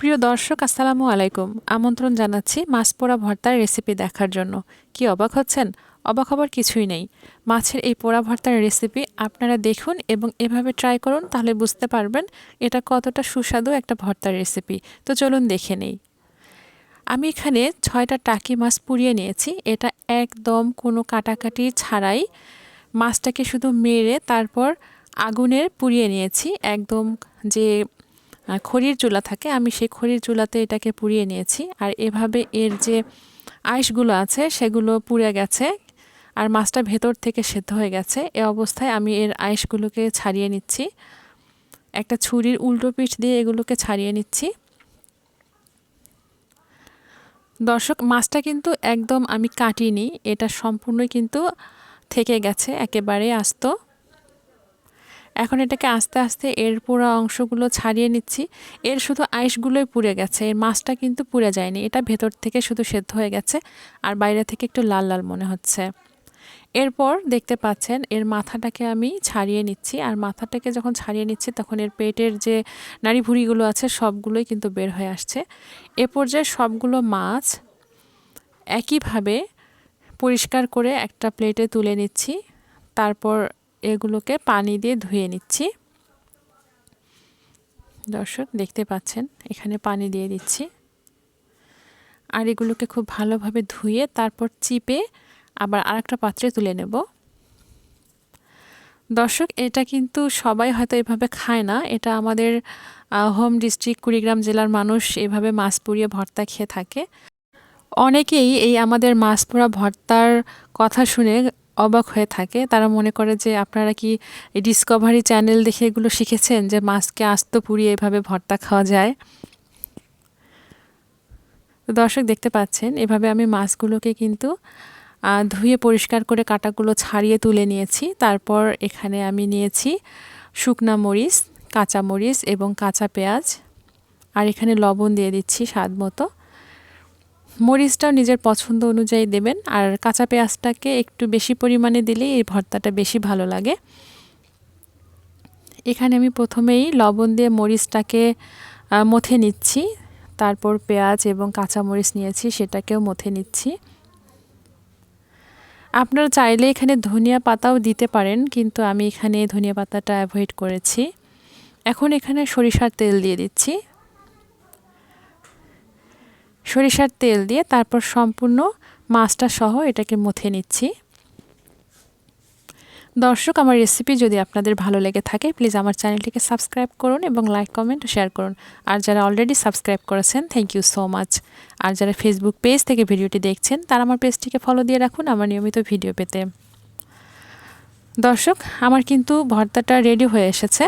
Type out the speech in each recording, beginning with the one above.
প্রিয় দর্শক, আসসালামু আলাইকুম। আমন্ত্রণ জানাচ্ছি মাছ পোড়া ভর্তার রেসিপি দেখার জন্য। কি অবাক হচ্ছেন? অবাক হবার কিছুই নেই। মাছের এই পোড়া ভর্তার রেসিপি আপনারা দেখুন এবং এভাবে ট্রাই করুন, তাহলে বুঝতে পারবেন এটা কতটা সুস্বাদু একটা ভর্তার রেসিপি। তো চলুন দেখে নেই। আমি এখানে ছয়টা টাকি মাছ পুড়িয়ে নিয়েছি। এটা একদম কোনো কাটাকাটি ছাড়াই মাছটাকে শুধু মেরে তারপর আগুনের পুড়িয়ে নিয়েছি। একদম যে খড়ির চুলা থাকে, আমি সেই খড়ির চুলাতে এটাকে পুড়িয়ে নিয়েছি। আর এভাবে এর যে আইসগুলো আছে, সেগুলো পুড়ে গেছে আর মাছটা ভেতর থেকে সেদ্ধ হয়ে গেছে। এ অবস্থায় আমি এর আইসগুলোকে ছাড়িয়ে নিচ্ছি। একটা ছুরির উল্টো পিঠ দিয়ে এগুলোকে ছাড়িয়ে নিচ্ছি। দর্শক, মাছটা কিন্তু একদম আমি কাটিনি, এটা সম্পূর্ণই কিন্তু থেকে গেছে, একেবারে আস্ত। এখন এটাকে আস্তে আস্তে এর পুরো অংশগুলো ছাড়িয়ে নিচ্ছি। এর শুধু আইসগুলোই পুড়ে গেছে, এর মাছটা কিন্তু পুড়ে যায়নি। এটা ভেতর থেকে শুধু সেদ্ধ হয়ে গেছে আর বাইরে থেকে একটু লাল লাল মনে হচ্ছে। এরপর দেখতে পাচ্ছেন এর মাথাটাকে আমি ছাড়িয়ে নিচ্ছি আর মাথাটাকে যখন ছাড়িয়ে নিচ্ছি তখন এর পেটের যে নাড়ি ভুড়িগুলো আছে সবগুলোই কিন্তু বের হয়ে আসছে। এ পর্যায়ে সবগুলো মাছ একইভাবে পরিষ্কার করে একটা প্লেটে তুলে নিচ্ছি। তারপর এগুলোকে পানি দিয়ে ধুয়ে নিচ্ছি। দর্শক, দেখতে পাচ্ছেন, এখানে পানি দিয়ে দিচ্ছি। আর এগুলোকে খুব ভালোভাবে ধুয়ে তারপর চিপে আবার আরেকটা পাত্রে তুলে নেব। দর্শক, এটা কিন্তু সবাই হয়তো এভাবে খায় না। এটা আমাদের হোম ডিস্ট্রিক্ট কুড়িগ্রাম জেলার মানুষ এভাবে মাছ পুড়িয়ে ভর্তা খেয়ে থাকে। অনেকেই এই আমাদের মাছ পোড়া ভর্তার কথা শুনে অবাক হয়ে থাকে। তারা মনে করে যে আপনারা কি ডিসকভারি চ্যানেল দেখে এগুলো শিখেছেন? যে মাছকে আস্ত পুড়িয়ে এভাবে ভর্তা খাওয়া যায়? তো দর্শক দেখতে পাচ্ছেন, এভাবে আমি মাছগুলোকে কিন্তু ধুয়ে পরিষ্কার করে কাটাগুলো ছাড়িয়ে তুলে নিয়েছি। তারপর এখানে আমি নিয়েছি শুকনা মরিচ, কাঁচা মরিচ এবং কাঁচা পেঁয়াজ। আর এখানে লবণ দিয়ে দিচ্ছি স্বাদ মতো। মরিচটাও নিজের পছন্দ অনুযায়ী দেবেন, আর কাঁচা পেঁয়াজটাকে একটু বেশি পরিমাণে দিলে এই ভর্তাটা বেশি ভালো লাগে। এখানে আমি প্রথমেই লবণ দিয়ে মরিচটাকে মথে নিচ্ছি, তারপর পেঁয়াজ এবং কাঁচা মরিচ নিয়েছি, সেটাকেও মথে নিচ্ছি। আপনারা চাইলে এখানে ধনিয়া পাতাও দিতে পারেন, কিন্তু আমি এখানে ধনিয়া পাতাটা অ্যাভয়েড করেছি। এখন এখানে সরিষার তেল দিয়ে দিচ্ছি। সরিষার তেল দিয়ে তারপর সম্পূর্ণ মাছটা সহ এটাকে মুথে নিচ্ছি। দর্শক, আমার রেসিপি যদি আপনাদের ভালো লেগে থাকে প্লিজ আমার চ্যানেলটিকে সাবস্ক্রাইব করুন এবং লাইক কমেন্ট শেয়ার করুন। আর যারা অলরেডি সাবস্ক্রাইব করেছেন থ্যাংক ইউ সো মাচ আর যারা ফেসবুক পেজ থেকে ভিডিওটি দেখছেন, তারা আমার পেজটিকে ফলো দিয়ে রাখুন আমার নিয়মিত ভিডিও পেতে। দর্শক, আমার কিন্তু ভর্তাটা রেডি হয়ে এসেছে।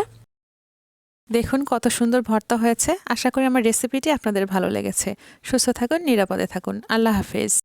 দেখুন কত সুন্দর ভর্তা হয়েছে। আশা করি আমার রেসিপিটি আপনাদের ভালো লেগেছে। সুস্থ থাকুন, নিরাপদে থাকুন। আল্লাহ হাফেজ।